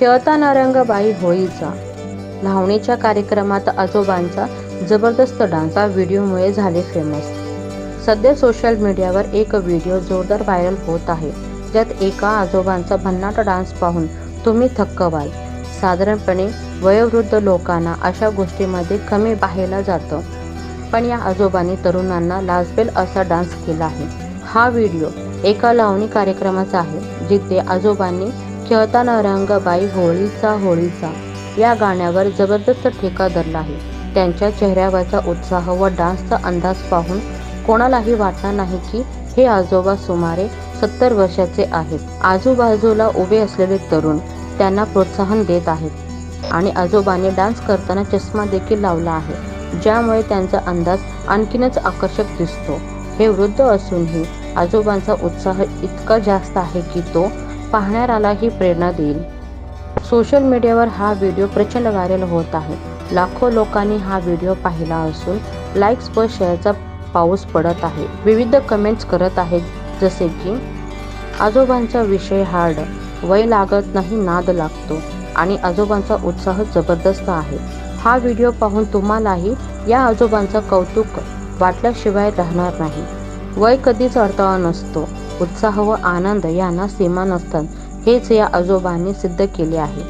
खेळता नारंगबाई होळीचा. लावणीच्या कार्यक्रमात आजोबांचा जबरदस्त डान्स हा व्हिडिओमुळे झाले फेमस. सध्या सोशल मीडियावर एक व्हिडिओ जोरदार व्हायरल होत आहे. ज्यात एका आजोबांचा भन्नाट डान्स पाहून तुम्ही थक्क व्हाल साधारणपणे वयोवृद्ध लोकांना अशा गोष्टीमध्ये कमी पाहायला जातं. पण या आजोबांनी तरुणांना लाजबेल असा डान्स केला आहे. हा व्हिडिओ एका लावणी कार्यक्रमाचा आहे जिथे आजोबांनी खेळताना रंगबाई होळीचा होळीचा. या गाण्यावर जबरदस्त ठेका धरला आहे. त्यांच्या चेहऱ्यावरचा उत्साह व डान्सचा अंदाज पाहून कोणालाही वाटणार नाही की हे आजोबा सुमारे सत्तर वर्षाचे आहेत. आजूबाजूला उभे असलेले तरुण त्यांना प्रोत्साहन देत आहेत आणि आजोबाने डान्स करताना चष्मा देखील लावला आहे ज्यामुळे त्यांचा अंदाज आणखीनच आकर्षक दिसतो. हे वृद्ध असूनही आजोबांचा उत्साह इतका जास्त आहे की तो पाहणाऱ्यालाही प्रेरणा देईल. सोशल मीडियावर हा व्हिडिओ प्रचंड व्हायरल होत आहे. लाखो लोकांनी हा व्हिडिओ पाहिला असून लाईक्स व शेअरचा पाऊस पडत आहे. विविध कमेंट्स करत आहेत जसे की आजोबांचा विषय हार्ड वय लागत नाही नाद लागतो आणि आजोबांचा उत्साह जबरदस्त आहे. हा व्हिडिओ पाहून तुम्हालाही या आजोबांचं कौतुक वाटल्याशिवाय राहणार नाही. वय कधीच अडथळा नसतो. उत्साह व आनंद यांना सीमा नसतात. हेच या आजोबांनी सिद्ध केले आहे.